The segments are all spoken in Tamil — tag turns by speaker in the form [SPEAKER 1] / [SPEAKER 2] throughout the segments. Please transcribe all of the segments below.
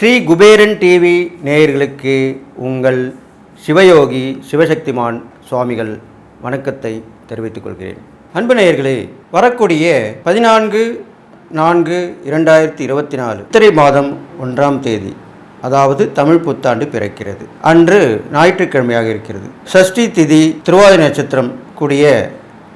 [SPEAKER 1] ஸ்ரீ குபேரன் டிவி நேயர்களுக்கு உங்கள் சிவயோகி சிவசக்திமான் சுவாமிகள் வணக்கத்தை தெரிவித்துக் கொள்கிறேன். அன்பு நேயர்களே வரக்கூடிய பதினான்கு நான்கு இரண்டாயிரத்தி இருபத்தி நாலு சித்திரை மாதம் ஒன்றாம் தேதி அதாவது தமிழ் புத்தாண்டு பிறக்கிறது. அன்று ஞாயிற்றுக்கிழமையாக இருக்கிறது. சஷ்டி திதி திருவாதிரை நட்சத்திரம் கூடிய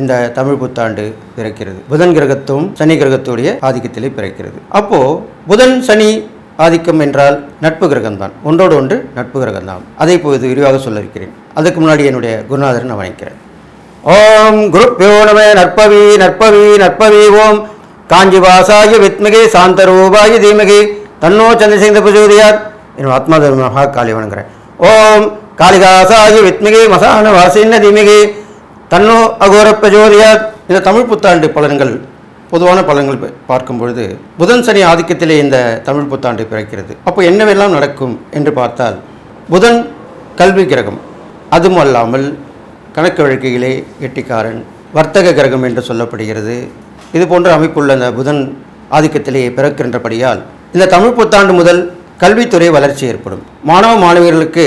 [SPEAKER 1] இந்த தமிழ் புத்தாண்டு பிறக்கிறது. புதன் கிரகத்தும் சனி கிரகத்துடைய ஆதிக்கத்திலே பிறக்கிறது. அப்போ புதன் சனி ஆதிக்கம் என்றால் நட்பு கிரகம்தான். ஒன்றோடு ஒன்று நட்பு கிரகம்தான். அதை இப்போது விரிவாக சொல்ல இருக்கிறேன் அதுக்கு முன்னாடி என்னுடைய குருநாதரன் நான் வணங்கிறேன். ஓம் குருப்பியோ நம நற்பவி நற்பவி நற்பவி ஓம் காஞ்சி வாசாய வித்மிகை சாந்த ரூபாய தீமகி தன்னோ சந்திரசேந்த பிரஜோதியார் என்னோட ஆத்மா மகா காளி வணங்குறேன். ஓம் காளிதாசாய வித்மிகை மசான வாசின்ன தீமகி தன்னோ அகோர பிரஜோதியார் இந்த தமிழ் புத்தாண்டு பலன்கள் பொதுவான பலன்கள் பார்க்கும் பொழுது புதன் சனி ஆதிக்கத்திலே இந்த தமிழ் புத்தாண்டு பிறக்கிறது. அப்போ என்னவெல்லாம் நடக்கும் என்று பார்த்தால் புதன் கல்வி கிரகம். அதுவும் அல்லாமல் கணக்கு வழக்கையிலே எட்டிக்காரன் வர்த்தக கிரகம் என்று சொல்லப்படுகிறது. இது போன்ற அமைப்புள்ள இந்த புதன் ஆதிக்கத்திலே பிறக்கின்றபடியால் இந்த தமிழ் புத்தாண்டு முதல் கல்வித்துறை வளர்ச்சி ஏற்படும். மாணவ மாணவியர்களுக்கு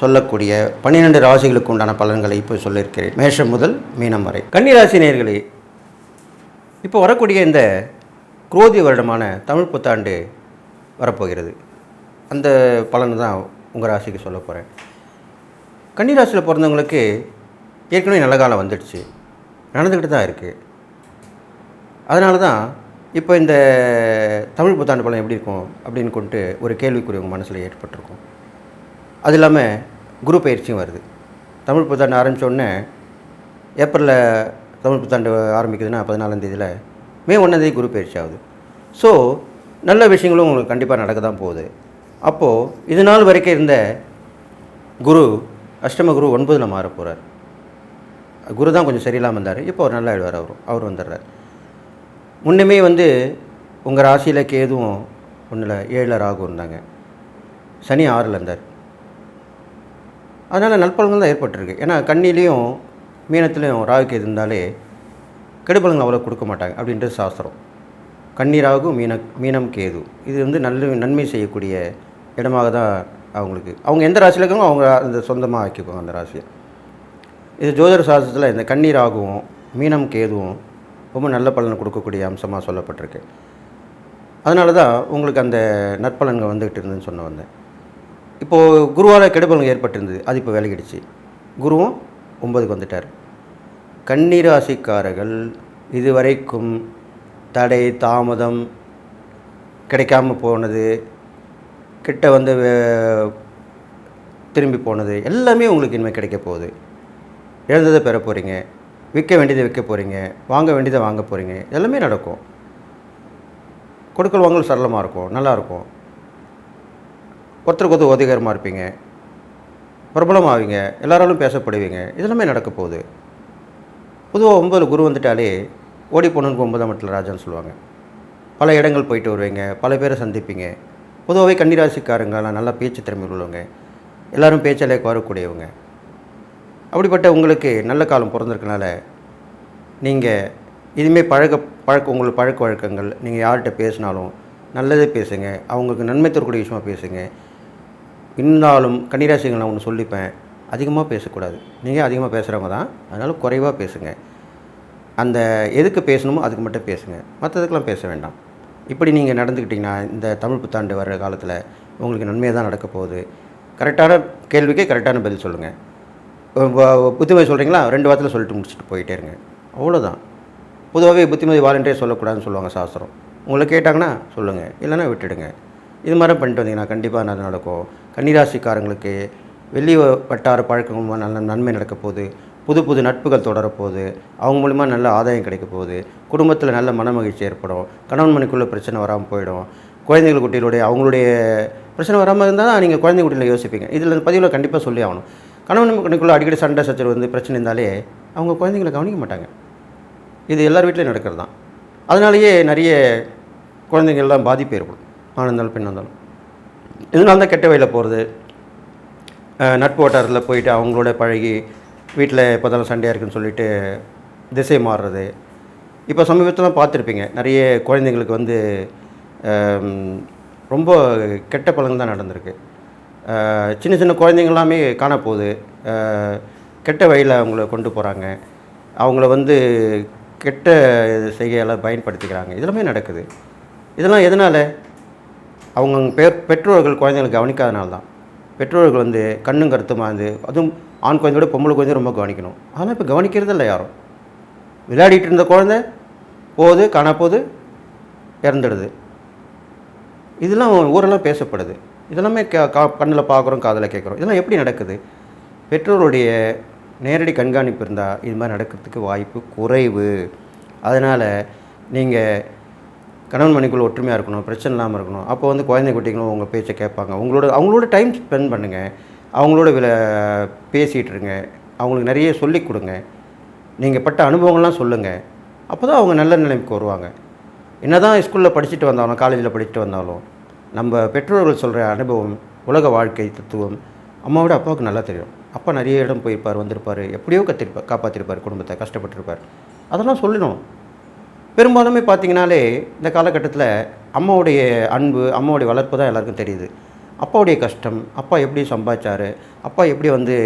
[SPEAKER 1] சொல்லக்கூடிய பன்னிரெண்டு ராசிகளுக்கு உண்டான பலன்களை இப்போ சொல்லியிருக்கிறேன். மேஷம் முதல் மீனம் வரை. கன்னிராசி நேர்களே இப்போ வரக்கூடிய இந்த குரோதி வருடமான தமிழ் புத்தாண்டு வரப்போகிறது. அந்த பலன் தான் உங்கள் ராசிக்கு சொல்ல போகிறேன் கன்னிராசியில் பிறந்தவங்களுக்கு ஏற்கனவே நல்ல காலம் வந்துடுச்சு. நடந்துக்கிட்டு தான் இருக்குது அதனால தான் இப்போ இந்த தமிழ் புத்தாண்டு பலன் எப்படி இருக்கும் அப்படின்னு கொண்டு ஒரு கேள்விக்குறி உங்கள் மனசில் ஏற்பட்டிருக்கும். அது இல்லாமல் குரு பயிற்சியும் வருது. தமிழ் புத்தாண்டு ஆரம்பிச்ச உடனே ஏப்ரலில் தமிழ் புத்தாண்டு ஆரம்பிக்குதுன்னா பதினாலாந்தேதியில் மே ஒன்றாந்தேதி குரு பயிற்சி ஆகுது. ஸோ நல்ல விஷயங்களும் உங்களுக்கு கண்டிப்பாக நடக்க தான் போகுது. அப்போது இது நாள் வரைக்கும் இருந்த குரு அஷ்டம குரு ஒன்பதில் மாற போகிறார் குரு தான் கொஞ்சம் சரியில்லாமல் இருந்தார் இப்போ அவர் நல்லா ஆயிடுவார் அவரும் அவர் வந்துடுறார். முன்னுமே வந்து உங்கள் ராசியில் கேதுவும் ஒன்றில் ஏழில் ராகு இருந்தாங்க. சனி ஆறில் இருந்தார். அதனால் நற்பலன்கள் தான் ஏற்பட்டிருக்கு. ஏன்னா கண்ணிலையும் மீனத்துலேயும் ராகு கேது இருந்தாலே கெடுபலங்கள் அவ்வளோ கொடுக்க மாட்டாங்க அப்படின்றது சாஸ்திரம். கண்ணீராகும் மீன மீனம் கேது. இது வந்து நல்ல நன்மை செய்யக்கூடிய இடமாக தான் அவங்களுக்கு. அவங்க எந்த ராசியில் இருக்காங்களோ அவங்க அந்த சொந்தமாக ஆக்கிக்குவாங்க அந்த ராசியை. இது ஜோதிட சாஸ்திரத்தில் இந்த கண்ணீராகவும் மீனம் கேதுவும் ரொம்ப நல்ல பலனை கொடுக்கக்கூடிய அம்சமாக சொல்லப்பட்டிருக்கு. அதனால தான் உங்களுக்கு அந்த நற்பலன்கள் வந்துக்கிட்டு இருந்துன்னு சொன்ன வந்தேன். இப்போது குருவால் கெடுபலன் ஏற்பட்டிருந்தது. அது இப்போ விலகிடுச்சு. குருவும் ஒன்பதுக்கு வந்துட்டார். கன்னிராசிக்காரர்கள் இதுவரைக்கும் தடை தாமதம் கிடைக்காம போனது கிட்ட வந்து வே- திரும்பி போனது எல்லாமே உங்களுக்கு இனிமேல் கிடைக்க போகுது. இழந்ததை பெற போகிறீங்க விற்க வேண்டியதை விற்க போகிறீங்க வாங்க வேண்டியதை வாங்க போகிறீங்க எல்லாமே நடக்கும். கொடுக்கல் வாங்கல் சரளமாக இருக்கும் நல்லாயிருக்கும் ஒருத்தருக்கு ஒருத்தர் உதவிகரமாக இருப்பீங்க. பிரபலமாவீங்க. எல்லாராலும் பேசப்படுவீங்க. இதெல்லாமே நடக்க போகுது. பொதுவாக ஒம்பது குரு வந்துட்டாலே ஓடி போனனுக்கு ஒன்பதாம் இடத்துல ராஜான்னு சொல்லுவாங்க. பல இடங்கள் போயிட்டு வருவீங்க. பல பேரை சந்திப்பீங்க. பொதுவாகவே கன்னிராசிக்காரங்களாம் நல்லா பேச்சு திறமை உள்ளவங்க. எல்லோரும் பேச்சாலே வரக்கூடியவங்க. அப்படிப்பட்ட உங்களுக்கு நல்ல காலம் பிறந்திருக்கனால நீங்கள் இனிமேல் பழக்க பழக்க உங்களுக்கு பழக்க வழக்கங்கள் நீங்கள் யார்கிட்ட பேசினாலும் நல்லதே பேசுங்க. அவங்களுக்கு நன்மை தரக்கூடிய விஷயமாக பேசுங்க. இருந்தாலும் கன்னிராசிகள் நான் ஒன்று சொல்லிப்பேன். அதிகமாக பேசக்கூடாது. நீங்கள் அதிகமாக பேசுகிறவங்க தான். அதனால் குறைவாக பேசுங்க. அந்த எதுக்கு பேசணுமோ அதுக்கு மட்டும் பேசுங்க. மற்றதுக்கெல்லாம் பேச வேண்டாம். இப்படி நீங்கள் நடந்துக்கிட்டிங்கன்னா இந்த தமிழ் புத்தாண்டு வர்ற காலத்தில் உங்களுக்கு நன்மையாக தான் நடக்க போகுது. கரெக்டான கேள்விக்கே கரெக்டான பதில் சொல்லுங்கள் புத்திமதி சொல்கிறீங்களா ரெண்டு வாரத்தில் சொல்லிட்டு முடிச்சுட்டு போயிட்டே இருங்க. அவ்வளோதான் பொதுவாகவே புத்திமதி வாலண்டியர் சொல்லக்கூடாதுன்னு சொல்லுவாங்க சாஸ்திரம். உங்களை கேட்டாங்கன்னா சொல்லுங்கள் இல்லைன்னா விட்டுடுங்க. இது மாதிரி பண்ணிட்டு வந்தீங்கன்னா கண்டிப்பாக நல்லது நடக்கும். கன்னிராசிக்காரங்களுக்கு வெள்ளி வட்டார பழக்கம் நல்ல நன்மை நடக்க போகுது. புது புது நட்புகள் தொடரப்போகுது அவங்க மூலிமா நல்ல ஆதாயம் கிடைக்க போகுது. குடும்பத்தில் நல்ல மனமகிழ்ச்சி ஏற்படும். கணவன் மணிக்குள்ளே பிரச்சனை வராமல் போயிடும். குழந்தைகள் குட்டிகளுடைய அவங்களுடைய பிரச்சனை வராமல் இருந்தால் தான் நீங்கள் குழந்தை குட்டியில் யோசிப்பீங்க. இதில் பதிவில் கண்டிப்பாக சொல்லி ஆகணும். கணவன் மணிக்குள்ளே அடிக்கடி சண்டை சச்சரவு வந்து பிரச்சனை இருந்தாலே அவங்க குழந்தைங்களை கவனிக்க மாட்டாங்க. இது எல்லார் வீட்லேயும் நடக்கிறது தான் அதனாலேயே நிறைய குழந்தைங்கள்லாம் பாதிப்பு ஏற்படும். ஆண் இருந்தாலும் பெண் இருந்தாலும். இதனால தான் கெட்ட வழியில் போகிறது நட்பு வட்டாரத்தில் போயிட்டு அவங்களோட பழகி வீட்டில் எப்போதாலும் சண்டையாக இருக்குன்னு சொல்லிட்டு திசை மாறுறது. இப்போ சமீபத்தில் பார்த்துருப்பீங்க. நிறைய குழந்தைங்களுக்கு வந்து ரொம்ப கெட்ட பழக்கம் தான் நடந்திருக்கு. சின்ன சின்ன குழந்தைங்களாமே காணப்போகுது. கெட்ட வழியில் அவங்கள கொண்டு போகிறாங்க அவங்கள வந்து கெட்ட செய்கையால் பயன்படுத்திக்கிறாங்க. இதெல்லாமே நடக்குது. இதெல்லாம் எதனால்? அவங்க பெ பெற்றோர்கள் குழந்தைகளை கவனிக்காதனால தான் பெற்றோர்கள் வந்து கண்ணும் கருத்துமாக இருந்து அதுவும் ஆண் குழந்தையோட பொம்பளை குழந்தை ரொம்ப கவனிக்கணும். ஆனால் இப்போ கவனிக்கிறது இல்லை யாரும். விளையாடிட்டு இருந்த குழந்தை போகுது காணப்போது இறந்துடுது. இதெல்லாம் ஊரெல்லாம் பேசப்படுது. இதெல்லாமே க கா கண்ணில் பார்க்குறோம் காதில் கேட்குறோம் இதெல்லாம் எப்படி நடக்குது? பெற்றோருடைய நேரடி கண்காணிப்பு இருந்தால் இது மாதிரி நடக்கிறதுக்கு வாய்ப்பு குறைவு. அதனால் நீங்கள் கணவன் மணிக்குள்ள ஒற்றுமையாக இருக்கணும் பிரச்சனை இல்லாமல் இருக்கணும். அப்போ வந்து குழந்தை குட்டிகளும் உங்கள் பேச்சை கேட்பாங்க. அவங்களோட அவங்களோட டைம் ஸ்பெண்ட் பண்ணுங்கள் அவங்களோட வில பேசிகிட்டு இருங்க. அவங்களுக்கு நிறைய சொல்லிக் கொடுங்க. நீங்கள் பட்ட அனுபவங்கள்லாம் சொல்லுங்கள் அப்போ தான் அவங்க நல்ல நிலைமைக்கு வருவாங்க. என்ன தான் ஸ்கூலில் படிச்சுட்டு வந்தாலும் காலேஜில் படிச்சுட்டு வந்தாலும் நம்ம பெற்றோர்கள் சொல்கிற அனுபவம் உலக வாழ்க்கை தத்துவம் அம்மாவோட அப்பாவுக்கு நல்லா தெரியும். அப்பா நிறைய இடம் போயிருப்பார் வந்திருப்பார் எப்படியோ கத்திருப்பார் காப்பாற்றிருப்பார் குடும்பத்தை கஷ்டப்பட்டிருப்பார். அதெல்லாம் சொல்லணும். பெரும்பாலுமே பார்த்திங்கனாலே இந்த காலகட்டத்தில் அம்மாவுடைய அன்பு அம்மாவுடைய வளர்ப்பு தான் எல்லாருக்கும் தெரியுது. அப்பாவுடைய கஷ்டம் அப்பா எப்படி சம்பாதிச்சாரு அப்பா எப்படி வந்து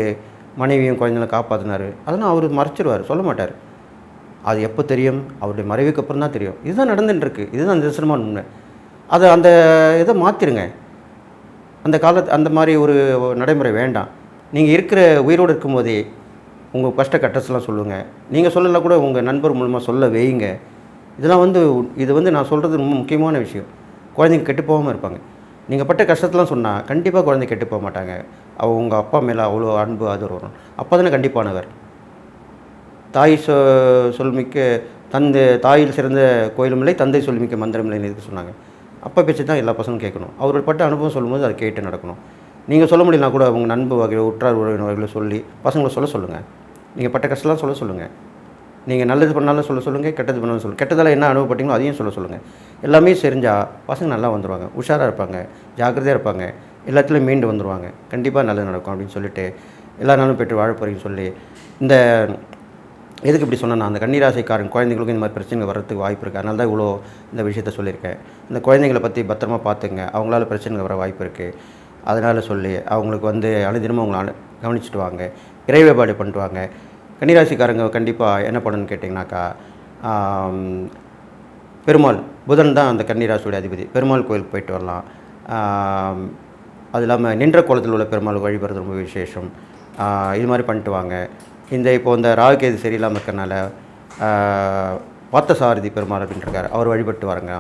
[SPEAKER 1] மனைவியும் குழந்தைகளும் காப்பாற்றினார் அதெல்லாம் அவர் மறைச்சிருவார் சொல்ல மாட்டார். அது எப்போ தெரியும்? அவருடைய மறைவுக்கு அப்புறம் தான் தெரியும். இதுதான் நடந்துட்டுருக்கு. இதுதான் நிதர்சனமான உண்மை. அதை அந்த இதை மாற்றிடுங்க அந்த காலத்து அந்த மாதிரி ஒரு நடைமுறை வேண்டாம். நீங்கள் இருக்கிற உயிரோடு இருக்கும்போதே உங்கள் கஷ்ட கட்டஸ்லாம் சொல்லுங்கள் நீங்கள் சொல்லலாம் கூட உங்கள் நண்பர் மூலமாக சொல்ல வைங்க இதெல்லாம் வந்து இது வந்து நான் சொல்கிறது ரொம்ப முக்கியமான விஷயம். குழந்தைங்க கெட்டு போகாமல் இருப்பாங்க. நீங்கள் பட்ட கஷ்டத்தெலாம் சொன்னால் கண்டிப்பாக குழந்தை கெட்டு போக மாட்டாங்க. அவள் உங்கள் அப்பா மேலே அவ்வளோ அன்பு ஆதரவு வரும். அப்பா தானே கண்டிப்பானவர். தாய் சொ சொல்மிக்க தந்தை தாயில் சிறந்த கோயிலுமில்லை தந்தை சொல்மிக்க மந்திரமில்லைன்னு இருக்க சொன்னாங்க? அப்பா பேச்சு தான் எல்லா பசங்களும் கேட்கணும். அவர்கள் பட்ட அனுபவம் சொல்லும்போது அதை கேட்டு நடக்கணும். நீங்கள் சொல்ல முடியலனா கூட உங்கள் நண்பு வகையில் உற்றார் உறவினர் வகையில் சொல்லி பசங்களை சொல்ல சொல்லுங்கள் நீங்கள் பட்ட கஷ்டம்லாம் சொல்ல சொல்லுங்கள் நீங்கள் நல்லது பண்ணாலும் சொல்ல சொல்லுங்கள் கெட்டது பண்ணாலும் சொல்லுங்கள் கெட்டதால் என்ன அனுபவப்பட்டீங்களோ அதையும் சொல்ல சொல்லுங்கள் எல்லாமே செஞ்சால் பசங்க நல்லா வந்துடுவாங்க உஷாராக இருப்பாங்க ஜாக்கிரதையாக இருப்பாங்க. எல்லாத்துலேயும் மீண்டு வந்துடுவாங்க கண்டிப்பாக நல்லது நடக்கும் அப்படின்னு சொல்லிட்டு எல்லா நாளும் பெற்று வாழ போகிறீங்கன்னு சொல்லி இந்த எதுக்கு இப்படி சொன்னேன்னா அந்த கன்னிராசைக்காரன் குழந்தைங்களுக்கும் இந்த மாதிரி பிரச்சனைகள் வர்றதுக்கு வாய்ப்பு இருக்குது அதனால தான் இவ்வளோ இந்த விஷயத்த சொல்லியிருக்கேன். இந்த குழந்தைங்களை பற்றி பத்திரமா பார்த்துங்க. அவங்களால பிரச்சனைகள் வர வாய்ப்பு இருக்குது அதனால் சொல்லி அவங்களுக்கு வந்து அனுதினமும் அவங்கள கவனிச்சுட்டு வாங்க. இறை பண்ணிட்டு வாங்க. கன்னிராசிக்காரங்க கண்டிப்பாக என்ன பண்ணணும்னு கேட்டிங்கனாக்கா பெருமாள் புதன் தான் அந்த கன்னிராசியோட அதிபதி. பெருமாள் கோயிலுக்கு போயிட்டு வரலாம். அது இல்லாமல் நின்ற கோலத்தில் உள்ள பெருமாள் வழிபடுறது ரொம்ப விசேஷம். இது மாதிரி பண்ணிட்டு வாங்க. இந்த இப்போ இந்த ராகுகேது சரியில்லாமல் இருக்கிறனால ஆ, பார்த்தசாரதி பெருமாள் அப்படின்ட்டுருக்காரு அவர் வழிபட்டு வரங்க.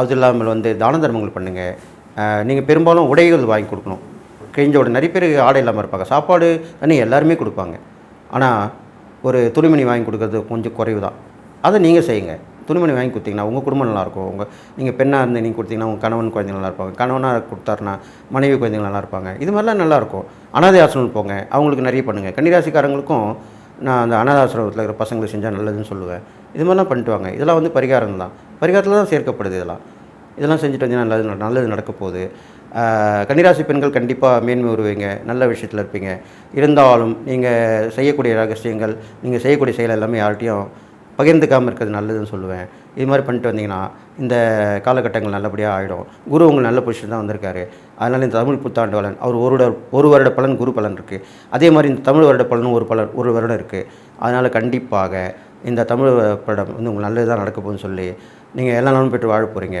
[SPEAKER 1] அது இல்லாமல் வந்து தான தர்மங்கள் பண்ணுங்கள் நீங்கள் பெரும்பாலும் உடைகள் வாங்கி கொடுக்கணும். கிழிஞ்சோட நிறைய பேர் ஆடை இல்லாமல் இருப்பாங்க. சாப்பாடு தண்ணி எல்லாருமே கொடுப்பாங்க. ஆனால் ஒரு துணிமணி வாங்கி கொடுக்கறது கொஞ்சம் குறைவு தான் அதை நீங்கள் செய்யுங்க. துணிமணி வாங்கி கொடுத்தீங்கன்னா உங்கள் குடும்பம் நல்லாயிருக்கும். உங்கள் நீங்கள் பெண்ணாக இருந்து நீங்கள் கொடுத்தீங்கன்னா உங்கள் கணவன் குழந்தைங்க நல்லா இருப்பாங்க கணவனாக கொடுத்தாருன்னா மனைவி குழந்தைங்க நல்லா இருப்பாங்க இது மாதிரிலாம் நல்லாயிருக்கும். அனாதை ஆசிரமம் போங்க. அவங்களுக்கு நிறைய பண்ணுங்கள் கன்னிராசிக்காரங்களுக்கும் நான் அந்த அனாதை ஆசிரமத்தில் இருக்கிற பசங்களுக்கு செஞ்சால் நல்லதுன்னு சொல்லுவேன். இது மாதிரிலாம் பண்ணிட்டு வாங்க. இதெல்லாம் வந்து பரிகாரம் தான் பரிகாரத்தில் தான் சேர்க்கப்படுது இதெல்லாம். இதெல்லாம் செஞ்சுட்டு வந்தீங்கன்னா நல்லது நல்லது நடக்க போகுது கன்னிராசி பெண்கள் கண்டிப்பாக மேன்மை உருவீங்க நல்ல விஷயத்தில் இருப்பீங்க. இருந்தாலும் நீங்கள் செய்யக்கூடிய ரகசியங்கள் நீங்கள் செய்யக்கூடிய செயல் எல்லாமே யார்கிட்டையும் பகிர்ந்துக்காமல் இருக்கிறது நல்லதுன்னு சொல்லுவேன். இது மாதிரி பண்ணிட்டு வந்தீங்கன்னா இந்த காலகட்டங்கள் நல்லபடியாக ஆகிடும் குரு உங்களுக்கு நல்ல பொசிஷன் தான் வந்திருக்காரு. அதனால் இந்த தமிழ் புத்தாண்டு பலன் அவர் ஒரு வருட ஒரு வருட பலன் குரு பலன் இருக்குது அதே மாதிரி இந்த தமிழ் வருட பலனும் ஒரு பலன் ஒரு வருடம் இருக்குது அதனால் கண்டிப்பாக இந்த தமிழ் படம் வந்து உங்களுக்கு நல்லது தான் நடக்க போகுதுன்னு சொல்லி நீங்கள் எல்லா நாளும் பெற்று வாழ போகிறீங்க